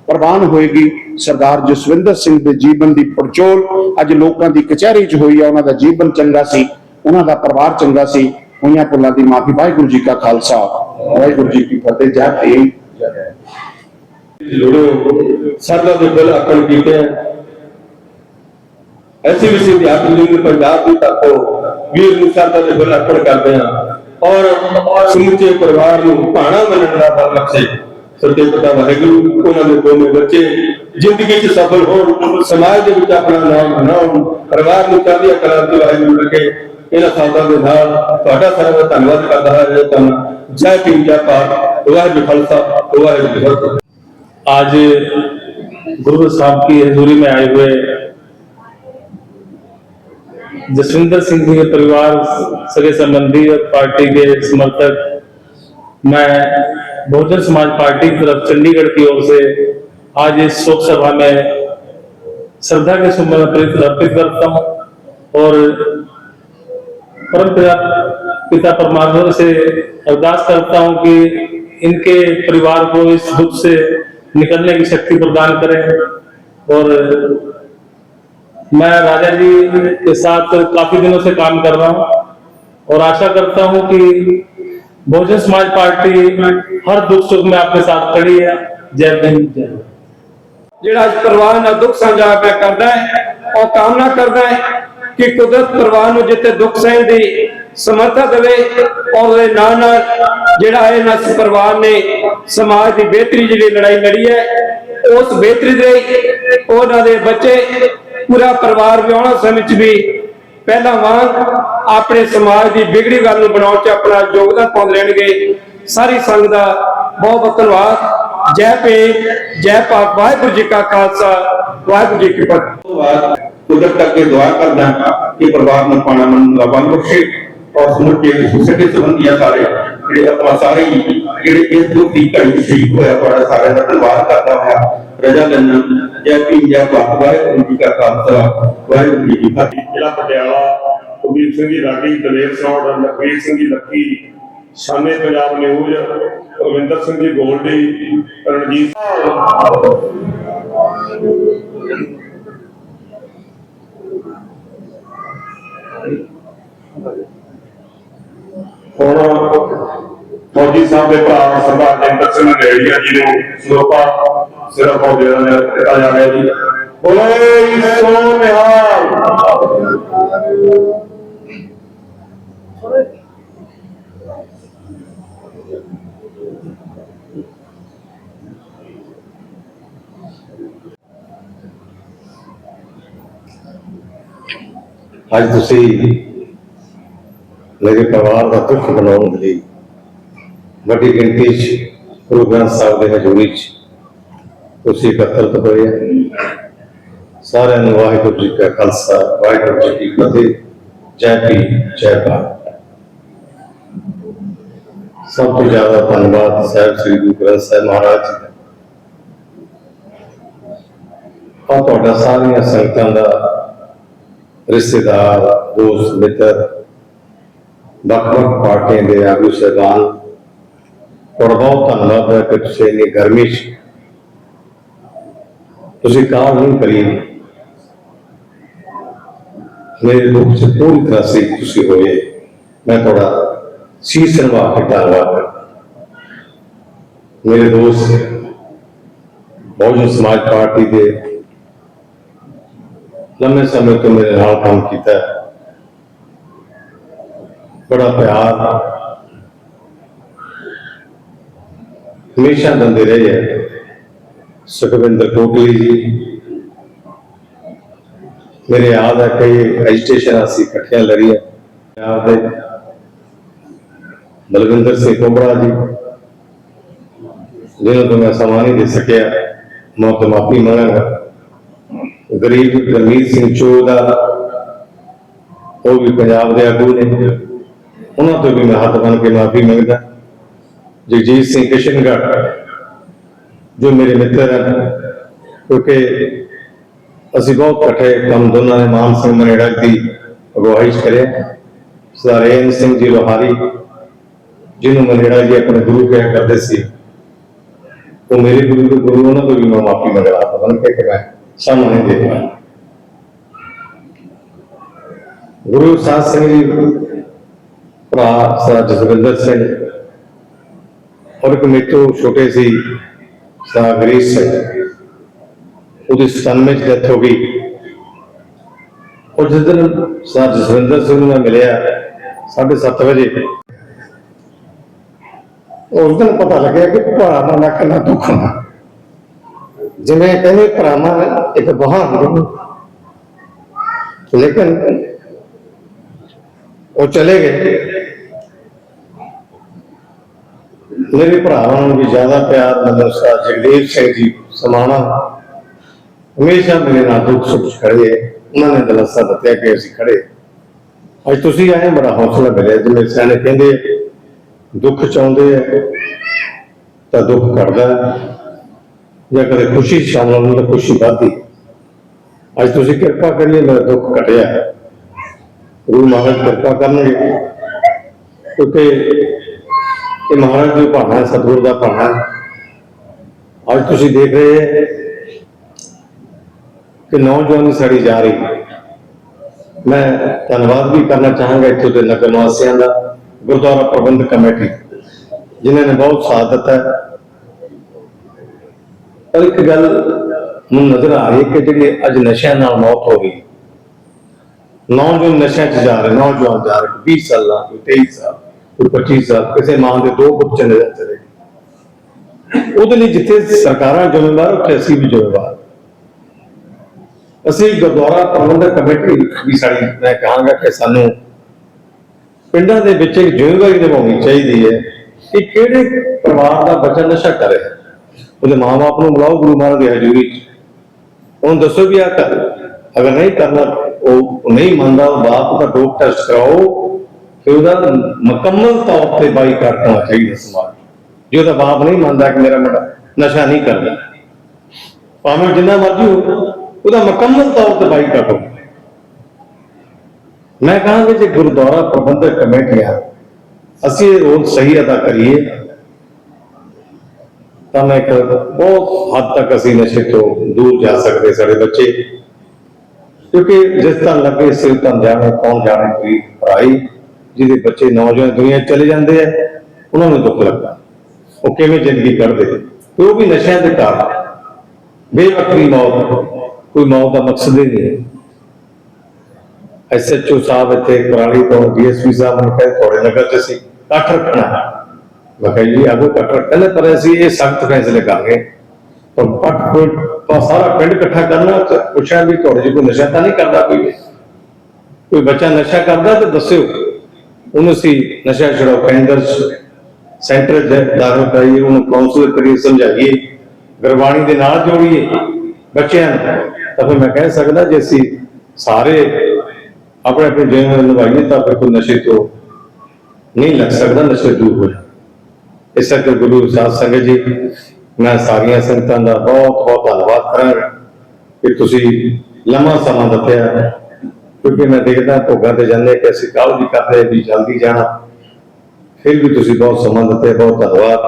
ਪ੍ਰਵਾਨ ਹੋਏਗੀ। ਸਰਦਾਰ ਜਸਵਿੰਦਰ ਸਿੰਘ ਦੇ ਜੀਵਨ ਦੀ ਪੜਚੋਲ, ਅੱਜ ਲੋਕਾਂ ਦੀ ਕਚਹਿਰੀ 'ਚ ਹੋਈ ਆ, ਉਹਨਾਂ ਦਾ ਜੀਵਨ ਚੰਗਾ ਸੀ, ਉਹਨਾਂ ਦਾ ਪਰਿਵਾਰ ਚੰਗਾ ਸੀ। ਹੋਈਆਂ ਭੁੱਲਾਂ ਦੀ ਮਾਫੀ। ਵਾਹਿਗੁਰੂ ਜੀ ਕਾ ਖਾਲਸਾ, ਵਾਹਿਗੁਰੂ ਜੀ ਕੀ ਫਤਿਹ, ਜੈ ਭੀਮ। ਜੈ ਸਰਦਾ ਦੇ ਬਿਲ ਅਕਲ ਕੀਤੇ ਐਸੀ ਵੀ ਸੀ ਆਤਮ ਪੰਜਾਬ ਦੀ ਤਾਕੋ ਵੀਰ ਨੂੰ ਸਰਦਾ ਦੇ ਬਿਲ ਅਕਲ ਕਰਦੇ ਹਾਂ ਔਰ ਸਮੁੱਚੇ ਪਰਿਵਾਰ ਨੂੰ ਭਾਣਾ ਮੰਨਣ ਦਾ ਬਲ ਬਖਸ਼ੇ ਸੱਚੇ ਪਿਤਾ ਵਾਹਿਗੁਰੂ, ਉਹਨਾਂ ਦੇ ਦੋਵੇਂ ਬੱਚੇ ਜ਼ਿੰਦਗੀ 'ਚ ਸਫਲ ਹੋਣ, ਸਮਾਜ ਦੇ ਵਿੱਚ ਆਪਣਾ ਨਾਮ ਬਣਾਉਣ, ਪਰਿਵਾਰ ਨੂੰ ਚੜ੍ਹਦੀ ਕਲਾ ਤੇ ਵਾਹਿਗੁਰੂ ਰੱਖੇ ਇਹਨਾਂ ਸਾਥਾਂ ਦੇ ਨਾਲ ਤੁਹਾਡਾ ਸਾਰਿਆਂ ਦਾ ਧੰਨਵਾਦ ਕਰਦਾ ਹਾਂ ਜੈ ਧੰਨ ਜੈ ਭੀਮ ਜੈ ਭਾਰਤ ਵਾਹਿਗੁਰੂ ਖਾਲਸਾ ਵਾਹਿਗੁਰੂ ਜੀ ਕੀ ਫਤਿਹ आज गुरु साहब की हजूरी में आए हुए जसविंदर सिंह जी के परिवार सगे संबंधी और पार्टी के समर्थक मैं बहुजन समाज पार्टी की तरफ चंडीगढ़ की ओर से आज इस शोक सभा में श्रद्धा के सुमन अर्पित अर्पित करता हूँ और परम पिता पिता परमात्मा से अरदास करता हूँ कि इनके परिवार को इस दुख से निकलने की शक्ति प्रदान करें और मैं राजा जी के साथ काफी दिनों से काम कर रहा हूँ और आशा करता हूँ कि बहुजन समाज पार्टी हर दुख सुख में आपके साथ खड़ी है जय भीम जय भारत। ਜਿਹੜਾ ਇਸ ਪਰਿਵਾਰ ਨਾਲ ਦੁੱਖ ਸਾਂਝਾ ਪਿਆ ਕਰਦਾ ਹੈ ਉਹ ਕਾਮਨਾ ਕਰਦਾ ਹੈ ਕਿ ਕੁਦਰਤ ਪਰਿਵਾਰ ਨੂੰ ਜਿੱਥੇ ਦੁੱਖ ਸਹਿਣ ਦੀ ਸਮਰੱਥਾ ਦੇਵੇ ਔਰ ਉਹਦੇ ਨਾਲ ਨਾਲ ਜਿਹੜਾ ਇਹ ਨਸ ਪਰਿਵਾਰ ਨੇ ਸਮਾਜ ਦੀ ਬਿਹਤਰੀ ਜਿਹੜੀ ਲੜਾਈ ਲੜੀ ਹੈ, ਉਸ ਬਿਹਤਰੀ ਦੇ ਉਹਨਾਂ ਦੇ ਬੱਚੇ ਪੂਰਾ ਪਰਿਵਾਰ ਵਿਆਹਣਾ ਸਮੇਂ ਚ ਵੀ ਪਹਿਲਾਂ ਵਾਂਗ ਆਪਣੇ ਸਮਾਜ ਦੀ ਵਿਗੜੀ ਗੱਲ ਨੂੰ ਬਣਾਉਣ ਚ ਆਪਣਾ ਯੋਗਦਾਨ ਪਾਉਂਦੇ ਰਹਿਣਗੇ। ਸਾਰੀ ਸੰਗਤ ਦਾ ਬਹੁਤ ਬਹੁਤ ਧੰਨਵਾਦ। ਜੈ ਭੀਮ, ਜੈ ਭਾਰਤ। ਵਾਹਿਗੁਰੂ ਜੀ ਕਾ ਖਾਲਸਾ, ਵਾਹਿਗੁਰੂ ਜੀ ਕੀ ਫਤਿਹ। ਕੁਦਰਤ ਅੱਗੇ ਦੁਆ ਕਰਦਾ ਹਾਂ ਕਿ ਪਰਿਵਾਰ ਨੂੰ ਪਾਣਾ ਮੰਨ ਦਾ ਬਖਸ਼ੇ ਔਰ ਸਮੁੱਚੇ ਸਕੇ ਸੰਬੰਧੀਆਂ ਸਾਰੇ, ਜਿਹੜੇ ਆਪਾਂ ਸਾਰੇ ਜਿਹੜੇ ਇਸ ਦੁੱਖ ਦੀ ਘੜੀ ਸ਼ਹੀਦ ਹੋਇਆ, ਤੁਹਾਡਾ ਸਾਰਿਆਂ ਦਾ ਧੰਨਵਾਦ ਕਰਦਾ ਹੋਇਆ ਰਜਾ ਲੈਣਾ ਜੈ ਭੀਮ, ਜੈ ਭਾਰਤ, ਵਾਹਿਗੁਰੂ ਜੀ ਕਾ ਖਾਲਸਾ, ਵਾਹਿਗੁਰੂ ਜੀ ਕੀ ਫਤਿਹ। ਜ਼ਿਲ੍ਹਾ ਪਟਿਆਲਾ, ਕੁਲਦੀਪ ਸਿੰਘ ਜੀ, ਰਾਗੀ, ਦਲੇਰ Saur Lakhvir Singh ji, Lucky, Shane Punjab news, Ravinder Singh ji, Goldy, Ranjit ਹੁਣ ਫੌਜੀ ਸਾਹਿਬ ਦੇ ਭਰਾ ਸਰਦਾਰ ਜੈਂਦਰ ਸਿੰਘ ਨੇੜੀਆ ਜੀ ਨੂੰ ਸਰੋਪਾ ਸਿਰਫ ਹੋ ਜਿਹੜਾ ਦਿੱਤਾ ਜਾ। ਰਿਹਾ ਜੀ ਬੋਲੇ ਸੋ ਨਿਹਾਲ। ਅੱਜ ਤੁਸੀਂ ਮੇਰੇ ਪਰਿਵਾਰ ਦਾ ਦੁੱਖ ਬਣਾਉਣ ਦੇ ਲਈ ਵੱਡੀ ਗਿਣਤੀ 'ਚ ਗੁਰੂ ਗ੍ਰੰਥ ਸਾਹਿਬ ਦੇ ਹਜ਼ੂਰੀ 'ਚ ਤੁਸੀਂ ਇਕੱਤਰਤ ਹੋਏ ਸਾਰਿਆਂ ਨੂੰ ਵਾਹਿਗੁਰੂ ਜੀ ਕਾ ਖਾਲਸਾ, ਵਾਹਿਗੁਰੂ ਜੀ ਕੀ ਫਤਿਹ। ਜੈ ਭੀਮ, ਜੈ ਭਾਰਤ। ਸਭ ਤੋਂ ਜ਼ਿਆਦਾ ਧੰਨਵਾਦ ਸਾਹਿਬ ਸ੍ਰੀ ਗੁਰੂ ਗ੍ਰੰਥ ਸਾਹਿਬ ਮਹਾਰਾਜ ਜੀ ਦਾ। ਔਰ ਤੁਹਾਡਾ ਸਾਰੀਆਂ ਸੰਗਤਾਂ ਦਾ ਰਿਸ਼ਤੇਦਾਰ, ਦੋਸਤ, ਮਿੱਤਰ, ਵੱਖ-ਵੱਖ ਪਾਰਟੀਆਂ ਦੇ ਆਗੂ ਸਹਿਬਾਨ, ਤੁਹਾਡਾ ਬਹੁਤ ਧੰਨਵਾਦ ਹੈ ਕਿ ਤੁਸੀਂ ਇੰਨੀ ਗਰਮੀ 'ਚ ਤੁਸੀਂ ਕਾਲ ਨਹੀਂ ਕਰੀ ਮੇਰੇ ਦੁੱਖ 'ਚ ਪੂਰੀ ਤਰ੍ਹਾਂ ਸੇ ਤੁਸੀਂ ਹੋਏ। ਮੈਂ ਤੁਹਾਡਾ ਸੀਸ ਨਵਾ ਕੇ ਧੰਨਵਾਦ ਕਰਦਾ ਮੇਰੇ ਦੋਸਤ, ਬਹੁਜਨ ਸਮਾਜ ਪਾਰਟੀ ਦੇ ਲੰਮੇ ਸਮੇਂ ਤੋਂ ਮੇਰੇ ਨਾਲ ਕੰਮ ਕੀਤਾ। ਹੈ ਬੜਾ ਪਿਆਰ। ਹਮੇਸ਼ਾ ਦਿੰਦੇ ਰਹੇ ਹੈ ਸੁਖਵਿੰਦਰ ਕੋਟਲੀ ਜੀ। ਮੇਰੇ ਯਾਦ ਹੈ ਕਈ ਐਜੀਟੇਸ਼ਨ ਅਸੀਂ ਇਕੱਠੀਆਂ ਲੜੀਆਂ ਪੰਜਾਬ ਦੇ ਬਲਵਿੰਦਰ ਸਿੰਘ ਕੋਬਰਾ ਜੀ। ਜਿਹਨਾਂ ਤੋਂ ਮੈਂ ਸਮਾਂ ਨਹੀਂ ਦੇ ਸਕਿਆ। ਮੈਂ ਤੋਂ ਮਾਫੀ ਮੰਗਾਂਗਾ। ਗਰੀਬ ਗਰਮੀਤ ਸਿੰਘ ਚੋਦਾ ਉਹ ਵੀ ਪੰਜਾਬ ਦੇ ਆਗੂ ਨੇ। ਉਹਨਾਂ ਤੋਂ ਵੀ ਮੈਂ ਹੱਥ ਬੰਨ ਕੇ ਮਾਫੀ ਮੰਗਦਾ। ਜਗਜੀਤ ਸਿੰਘ ਕਿਸ਼ਨਗੜ੍ਹ, ਜੋ ਮੇਰੇ ਮਿੱਤਰ ਹਨ, ਕਿਉਂਕਿ ਅਸੀਂ ਬਹੁਤ ਇਕੱਠੇ ਕੰਮ ਦੋਨਾਂ ਨੇ ਮਾਨ ਸਿੰਘ ਮਨੇੜਾ ਦੀ ਅਗਵਾਈ ਕਰਿਆ। ਸਰਦਾਰ ਏਨ ਸਿੰਘ ਜੀ ਲੋਹਾਰੀ, ਜਿਹਨੂੰ ਮਨੇੜਾ ਜੀ ਆਪਣੇ ਗੁਰੂ ਕਿਹਾ ਕਰਦੇ ਸੀ, ਉਹ ਮੇਰੇ ਗੁਰੂ ਦੇ ਗੁਰੂ, ਉਹਨਾਂ ਤੋਂ ਵੀ ਮੈਂ ਮਾਫੀ ਮੰਗਦਾ, ਹੱਥ ਬੰਨ ਕੇ ਕਿ ਮੈਂ ਸਾਹਮਣੇ ਦੇ ਪਾਇਆ ਗੁਰੂ ਸਾਹਿਬ ਸਿੰਘ ਜੀ ਭਰਾ ਸਰ ਜਸਵਿੰਦਰ ਸਿੰਘ ਔਰ ਇੱਕ ਮੇਰੇ ਤੋਂ ਛੋਟੇ ਸੀ ਸਰ ਸਿੰਘ ਉਹਦੀ 97 ਵਿੱਚ ਡੈਥ ਹੋ ਗਈ ਔਰ ਜਿਸ ਦਿਨ ਸਰ ਜਸਵਿੰਦਰ ਸਿੰਘ ਨੂੰ ਮੈਂ ਮਿਲਿਆ 7:30 ਵਜੇ ਉਸ ਦਿਨ ਪਤਾ ਲੱਗਿਆ ਕਿ ਭਰਾਵਾਂ ਦਾ ਕਿੰਨਾ ਦੁੱਖ ਹੋਣਾ ਜਿਵੇਂ ਕਹਿੰਦੇ ਭਰਾਵਾਂ ਇੱਕ ਬਹਾ ਹੁੰਦੀ ਲੇਕਿਨ ਉਹ ਚਲੇ ਗਏ। ਮੇਰੇ ਭਰਾਵਾਂ ਨੂੰ ਵੀ ਜ਼ਿਆਦਾ ਪਿਆਰ, ਮਤਲਬ ਸਰ ਜਗਦੇਵ ਸਿੰਘ ਜੀ ਸਮਾਣਾ, ਹਮੇਸ਼ਾ ਮੇਰੇ ਨਾਲ ਦੁੱਖ ਸੁੱਖ ਖੜੇ ਉਹਨਾਂ ਨੇ ਦਲਸਾ ਦਿੱਤਾ ਕਿ ਅਸੀਂ ਖੜੇ ਅੱਜ ਤੁਸੀਂ ਆਏ, ਬੜਾ ਹੌਸਲਾ ਮਿਲਿਆ। ਜਿਵੇਂ ਸਿਆਣੇ ਕਹਿੰਦੇ ਦੁੱਖ ਚਾਹੁੰਦੇ ਆ ਤਾਂ ਦੁੱਖ ਕਰਦਾ ਜਾਂ ਕਦੇ ਖੁਸ਼ੀ 'ਚ ਸ਼ਾਮਲ ਹੋਣ ਤਾਂ ਖੁਸ਼ੀ ਵੱਧਦੀ। ਅੱਜ ਤੁਸੀਂ ਕਿਰਪਾ ਕਰੀਏ, ਮੇਰਾ ਦੁੱਖ ਘਟਿਆ ਗੁਰੂ ਮਹਾਰਾਜ ਕਿਰਪਾ ਕਰਨਗੇ। ਕਿਉਂਕਿ ਇਹ ਮਹਾਰਾਜ ਦੀ ਭਾਣਾ ਹੈ, ਸਤਿਗੁਰ ਦਾ ਭਾਣਾ ਹੈ। ਅੱਜ ਤੁਸੀਂ ਦੇਖ ਰਹੇ ਕਿ ਨੌਜਵਾਨੀ ਸਾਡੀ ਜਾ ਰਹੀ ਹੈ। ਮੈਂ ਧੰਨਵਾਦ ਵੀ ਕਰਨਾ ਚਾਹਾਂਗਾ ਇੱਥੋਂ ਦੇ ਨਗਰ ਨਿਵਾਸੀਆਂ ਦਾ। ਗੁਰਦੁਆਰਾ ਪ੍ਰਬੰਧਕ ਕਮੇਟੀ, ਜਿਨ੍ਹਾਂ ਨੇ ਬਹੁਤ ਸਾਥ ਦਿੱਤਾ ਪਰ ਇੱਕ ਗੱਲ ਮੈਨੂੰ ਨਜ਼ਰ ਆ ਰਹੀ ਹੈ ਕਿ ਜਿਹੜੀ ਅੱਜ ਨਸ਼ਿਆਂ ਨਾਲ ਮੌਤ ਹੋ ਗਈ, ਨੌਜਵਾਨ ਨਸ਼ਿਆਂ 'ਚ ਜਾ ਰਹੇ, ਨੌਜਵਾਨ ਜਾ ਰਹੇ 20 ਸਾਲਾਂ ਕੋਈ 23 ਸਾਲ ਕੋਈ 25 ਸਾਲ ਕਿਸੇ ਮਾਂ ਦੇ ਦੋ ਪੁੱਤ ਚਲੇ ਜਾਂਦੇ ਨੇ ਉਹਦੇ ਲਈ ਜਿੱਥੇ ਸਰਕਾਰਾਂ ਜ਼ਿੰਮੇਵਾਰ, ਉੱਥੇ ਅਸੀਂ ਵੀ ਜ਼ਿੰਮੇਵਾਰ। ਅਸੀਂ ਗੁਰਦੁਆਰਾ ਪ੍ਰਬੰਧਕ ਕਮੇਟੀ ਵੀ ਸਾਡੀ, ਮੈਂ ਕਹਾਂਗਾ ਕਿ ਸਾਨੂੰ ਪਿੰਡਾਂ ਦੇ ਵਿੱਚ ਇੱਕ ਜ਼ਿੰਮੇਵਾਰੀ ਨਿਭਾਉਣੀ ਚਾਹੀਦੀ ਹੈ ਕਿ ਕਿਹੜੇ ਪਰਿਵਾਰ ਦਾ ਬੱਚਾ ਨਸ਼ਾ ਕਰ ਰਿਹਾ। ਹੈ ਉਹਦੇ ਮਾਂ-ਬਾਪ ਨੂੰ ਬੁਲਾਓ, ਗੁਰੂ ਮਹਾਰਾਜ ਦੀ ਹਜ਼ੂਰੀ 'ਚ ਉਹਨੂੰ ਦੱਸੋ ਵੀ ਆ ਕਰ। ਅਗਰ ਨਹੀਂ ਕਰਨਾ, ਉਹ ਨਹੀਂ ਮੰਨਦਾ, ਉਹ ਬਾਪ ਦਾ ਡੋਪ ਟੈਸਟ ਕਰਾਓ ਕਿ ਉਹਦਾ ਮੁਕੰਮਲ ਤੌਰ ਤੇ ਬਾਈਕਾਟ ਹੋਣਾ ਚਾਹੀਦਾ ਸਮਾਜ। ਜੇ ਉਹਦਾ ਬਾਪ ਨਹੀਂ ਮੰਨਦਾ ਕਿ ਮੇਰਾ ਮੁੰਡਾ ਨਸ਼ਾ ਨਹੀਂ ਕਰਦਾ, ਭਾਵੇਂ ਜਿੰਨਾ ਮਰਜ਼ੀ ਹੋ, ਉਹਦਾ ਮੁਕੰਮਲ ਤੌਰ ਤੇ ਬਾਈ ਹੋ ਮੈਂ ਕਹਾਂਗਾ ਜੇ ਗੁਰਦੁਆਰਾ ਪ੍ਰਬੰਧਕ ਕਮੇਟੀਆਂ ਅਸੀਂ ਇਹ ਰੋਲ ਸਹੀ ਅਦਾ ਕਰੀਏ। ਤਾਂ ਮੈਂ ਇੱਕ ਬਹੁਤ ਹੱਦ ਤੱਕ ਅਸੀਂ ਨਸ਼ੇ ਤੋਂ ਦੂਰ ਜਾ ਸਕਦੇ ਸਾਡੇ ਬੱਚੇ। ਕਿਉਂਕਿ ਜਿਸ ਤਰ੍ਹਾਂ ਲੱਗੇ ਸਿਰ ਤਾਂ ਜਾਣੇ, ਕੌਣ ਜਾਣੇ, ਕੋਈ ਪੜਾਈ ਜਿਹਦੇ ਬੱਚੇ ਨੌਜਵਾਨ ਦੁਨੀਆ ਚਲੇ ਜਾਂਦੇ ਆ, ਉਹਨਾਂ ਨੂੰ ਦੁੱਖ ਲੱਗਦਾ। ਉਹ ਕਿਵੇਂ ਜ਼ਿੰਦਗੀ ਕੱਢਦੇ? ਤੇ ਉਹ ਵੀ ਨਸ਼ਿਆਂ ਦੇ ਕਾਰਨ। ਬੇਵਕਤੀ ਮੌਤ, ਕੋਈ ਮੌਤ ਦਾ ਮਕਸਦ ਹੀ ਨਹੀਂ। ਹੈ ਐਸਐਚਓ ਸਾਹਿਬ ਇੱਥੇ ਕੁਰਾਲੀ ਤੋਂ ਡੀਐਸਪੀ ਸਾਹਿਬ ਨੇ ਕਹਿੰਦੇ ਤੁਹਾਡੇ ਨਗਰ 'ਚ ਅਸੀਂ ਕੱਠ ਰੱਖਣਾ। ਹੈ ਜੀ, ਆਗੂ ਕੱਠ ਰੱਖਣਾ ਪਰ ਅਸੀਂ ਇਹ ਸਖਤ ਫੈਸਲੇ ਕਰਾਂਗੇ ਪਰ ਪੱਟ ਕੋਈ ਸਾਰਾ ਪਿੰਡ ਇਕੱਠਾ ਕਰਨਾ ਪੁੱਛਿਆ ਵੀ ਤੁਹਾਡੇ 'ਚ ਕੋਈ ਨਸ਼ਾ ਤਾਂ ਨਹੀਂ ਕਰਦਾ ਕੋਈ? ਕੋਈ ਬੱਚਾ ਨਸ਼ਾ ਕਰਦਾ ਤੇ ਦੱਸਿਓ। ਉਹਨੂੰ ਅਸੀਂ ਨਸ਼ਾ ਛੁਡਾਓ, ਕੇਂਦਰ ਸੈਂਟਰ ਚ ਦਾਖਲ ਕਰਾਈਏ, ਉਹਨੂੰ ਕਾਉਂਸਲ ਕਰੀਏ, ਸਮਝਾਈਏ, ਗੁਰਬਾਣੀ ਦੇ ਨਾਲ ਜੋੜੀਏ ਬੱਚਿਆਂ ਨੂੰ। ਤਾਂ ਫਿਰ ਮੈਂ ਕਹਿ ਸਕਦਾ ਜੇ ਅਸੀਂ ਸਾਰੇ ਆਪਣੇ ਆਪਣੇ ਜੀਵਨ ਨਿਭਾਈਏ ਤਾਂ ਫਿਰ ਕੋਈ ਨਸ਼ੇ ਤੋਂ ਨਹੀਂ ਲੱਗ ਸਕਦਾ, ਨਸ਼ੇ ਦੂਰ ਹੋ ਜਾਣ। ਇਸ ਕਰਕੇ ਗੁਰੂ ਸਾਧ ਸੰਗਤ ਜੀ, ਮੈਂ ਸਾਰੀਆਂ ਸੰਗਤਾਂ ਦਾ ਬਹੁਤ ਬਹੁਤ ਧੰਨਵਾਦ ਕਰਾਂਗਾ ਕਿ ਤੁਸੀਂ ਲੰਮਾ ਸਮਾਂ ਦਿੱਤਾ ਕਿਉਂਕਿ ਮੈਂ ਦੇਖਦਾ ਭੋਗਾਂ ਤੇ ਜਾਂਦੇ ਕਿ ਅਸੀਂ ਕੱਲ ਵੀ ਕਰਦੇ ਵੀ ਜਲਦੀ ਜਾਣਾ। ਫਿਰ ਵੀ ਤੁਸੀਂ ਬਹੁਤ ਸਮਾਂ ਦਿੱਤਾ ਬਹੁਤ ਧੰਨਵਾਦ।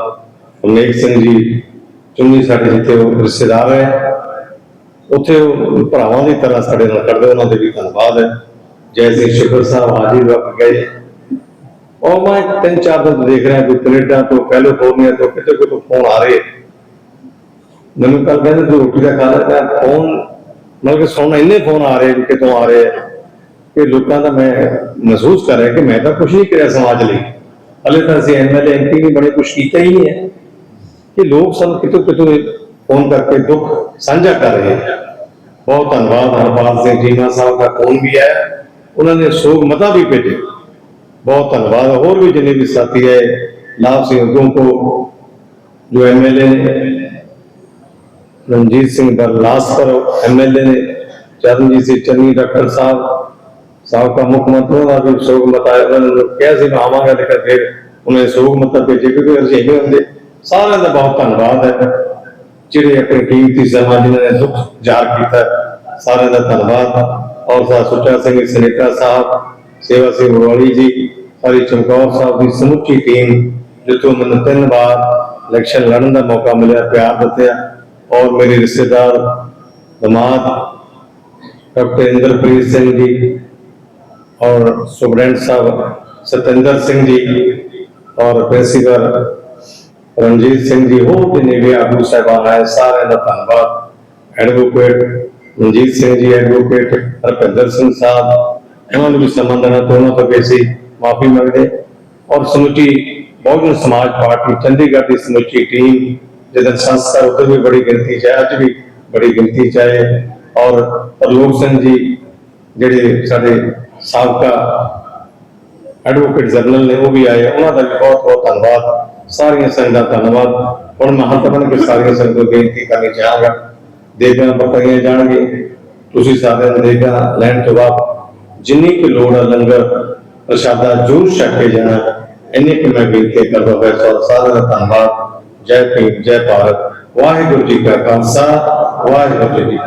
ਅਮੇਕ ਸਿੰਘ ਜੀ, ਚੁੰਨੀ ਸਾਡੇ ਜਿੱਥੇ ਉਹ ਰਿਸ਼ਤੇਦਾਰ ਹੈ, ਉੱਥੇ ਉਹ ਭਰਾਵਾਂ ਦੀ ਤਰ੍ਹਾਂ ਸਾਡੇ ਨਾਲ ਕਰਦੇ, ਉਹਨਾਂ ਦੇ ਵੀ ਧੰਨਵਾਦ ਹੈ। ਜੈ ਸਿੰਘ ਸ਼ੁਕਰ ਸਾਹਿਬ, ਹਾਜ਼ਰ ਵਕ ਗਏ। ਔਰ ਮੈਂ ਤਿੰਨ ਚਾਰ ਦਿਨ ਦੇਖ ਰਿਹਾ ਕਿ ਕੈਨੇਡਾ ਤੋਂ ਕੈਲੀਫੋਰਨੀਆ ਤੋਂ ਕਿਤੇ ਕਿਤੇ ਫੋਨ ਆ ਰਹੇ। ਮੈਨੂੰ ਕੱਲ ਕਹਿੰਦੇ ਤੂੰ ਰੋਟੀ ਦਾ ਖਾ ਲੈ, ਮੈਂ ਫੋਨ ਮਤਲਬ ਕਿ ਸੁਣ ਇੰਨੇ ਫੋਨ ਆ ਰਹੇ ਕਿਤੋਂ ਆ ਰਹੇ ਕਿ ਲੋਕਾਂ ਦਾ ਮੈਂ ਮਹਿਸੂਸ ਕਰ ਰਿਹਾ ਕਿ ਮੈਂ ਤਾਂ ਕੁਝ ਨਹੀਂ ਕਰਿਆ ਸਮਾਜ ਲਈ। ਹਲੇ ਤਾਂ ਅਸੀਂ ਐਮਐਲਏ ਐਮਪੀ ਨਹੀਂ ਬਣੇ ਕੁਝ ਕੀਤਾ ਹੀ ਨਹੀਂ ਹੈ ਕਿ ਲੋਕ ਸਾਨੂੰ ਕਿਤੋਂ ਕਿਤੋਂ ਫੋਨ ਕਰਕੇ ਦੁੱਖ ਸਾਂਝਾ ਕਰ ਰਹੇ ਬਹੁਤ ਧੰਨਵਾਦ ਹਰਪਾਲ ਸਿੰਘ ਜੀਨਾ ਸਾਹਿਬ ਦਾ ਫੋਨ ਵੀ ਆਇਆ ਉਹਨਾਂ ਨੇ ਸੋਗ ਮਤਾ ਵੀ ਭੇਜਿਆ। बहुत धन्यवाद और भी जितने भी साथी है लाभ सिंह को जो एमएलए रणजीत सिंह बरलास पर एमएलए ने चरणजीत सिंह चन्नी डॉक्टर साहब साहब का मुख्यमंत्री का भी शोक बताया उन्होंने ਕਿਹਾ ਸੀ ਮੈਂ ਆਵਾਂਗਾ ਤੇ ਫਿਰ ਉਹਨੇ ਸ਼ੋਕ ਮਤਾ ਭੇਜੇ ਕਿਉਂਕਿ ਅਸੀਂ ਨਹੀਂ ਹੁੰਦੇ ਸਾਰਿਆਂ ਦਾ ਬਹੁਤ ਧੰਨਵਾਦ ਹੈ ਜਿਹੜੇ ਆਪਣੇ ਕੀਮਤੀ ਸਮਾਂ ਜਿਨ੍ਹਾਂ ਨੇ ਦੁੱਖ ਜ਼ਾਹਰ ਕੀਤਾ ਸਾਰਿਆਂ ਦਾ ਧੰਨਵਾਦ ਔਰ ਸਾ ਸੁੱਚਾ ਸਿੰਘ ਸਨੇਟਾ ਸਾਹਿਬ ਸੇਵਾ ਸਿੰਘ ਮਰਵਾਲੀ ਜੀ, ਸਾਰੀ ਚਮਕੌਰ ਸਾਹਿਬ ਦੀ ਸਮੁੱਚੀ ਟੀਮ ਜਿੱਥੋਂ ਮੈਨੂੰ ਤਿੰਨ ਵਾਰ ਇਲੈਕਸ਼ਨ ਲੜਨ ਦਾ ਮੌਕਾ ਮਿਲਿਆ, ਪਿਆਰ ਦਿੱਤਿਆ ਔਰ ਮੇਰੇ ਰਿਸ਼ਤੇਦਾਰ ਦਮਾਦ ਡਾਕਟਰ ਇੰਦਰਪ੍ਰੀਤ ਸਿੰਘ ਜੀ ਔਰ ਸੁਬਰੈਂਟ ਸਾਹਿਬ ਸਤਿੰਦਰ ਸਿੰਘ ਜੀ ਔਰ ਪ੍ਰਿੰਸੀਪਲ ਰਣਜੀਤ ਸਿੰਘ ਜੀ, ਹੋਰ ਜਿੰਨੇ ਵੀ ਆਗੂ ਸਾਹਿਬਾਨ ਆਏ, ਸਾਰਿਆਂ ਦਾ ਧੰਨਵਾਦ। ਐਡਵੋਕੇਟ ਰਣਜੀਤ ਸਿੰਘ ਜੀ ਐਡਵੋਕੇਟ ਰਪਿੰਦਰ ਸਿੰਘ ਸਾਹਿਬ ਇਹਨਾਂ ਨੂੰ ਵੀ ਸੰਬੰਧਨਾ ਤੋਂ ਉਹਨਾਂ ਤੋਂ ਵੀ ਮਾਫੀ ਮੰਗਦੇ ਔਰ ਸਮੁੱਚੀ ਬਹੁਜਨ ਸਮਾਜ ਪਾਰਟੀ ਚੰਡੀਗੜ੍ਹ ਦੀ ਸਮੁੱਚੀ ਟੀਮ ਜਿਹਦਾ ਸੰਸਥਾ ਉੱਤੇ ਵੀ ਬੜੀ ਗਿਣਤੀ ਚ ਹੈ, ਅੱਜ ਵੀ ਬੜੀ ਗਿਣਤੀ ਚ ਹੈ। ਔਰ ਪ੍ਰਲੋਕ ਸਿੰਘ ਜੀ, ਜਿਹੜੇ ਸਾਡੇ ਸਾਬਕਾ ਐਡਵੋਕੇਟ ਜਨਰਲ ਨੇ, ਉਹ ਵੀ ਆਏ ਉਹਨਾਂ ਦਾ ਵੀ ਬਹੁਤ ਬਹੁਤ ਧੰਨਵਾਦ। ਸਾਰੀਆਂ ਸੰਗਤਾਂ ਦਾ ਧੰਨਵਾਦ। ਹੁਣ ਮੈਂ ਹੱਥ ਸਾਰੀਆਂ ਸੰਗਤਾਂ ਬੇਨਤੀ ਕਰਨੀ ਚਾਹਾਂਗਾ। ਦੇਗਾਂ ਪਕਾਈਆਂ ਜਾਣਗੇ ਤੁਸੀਂ ਸਾਰਿਆਂ ਨੂੰ ਦੇਗਾਂ ਲੈਣ ਤੋਂ ਬਾਅਦ ਜਿੰਨੀ ਕੁ ਲੋੜ ਆ ਲੰਗਰ, ਪ੍ਰਸ਼ਾਦਾ ਜ਼ਰੂਰ ਛਕ ਕੇ ਜਾਣਾ। ਇੰਨੀ ਕੁ ਮੈਂ ਬੇਨਤੀ ਕਰਦਾ ਹੋਇਆ ਸਾ- ਸਾਰਿਆਂ ਦਾ ਧੰਨਵਾਦ। ਜੈ ਭੀਮ, ਜੈ ਭਾਰਤ। ਵਾਹਿਗੁਰੂ ਜੀ ਕਾ ਖਾਲਸਾ, ਵਾਹਿਗੁਰੂ ਜੀ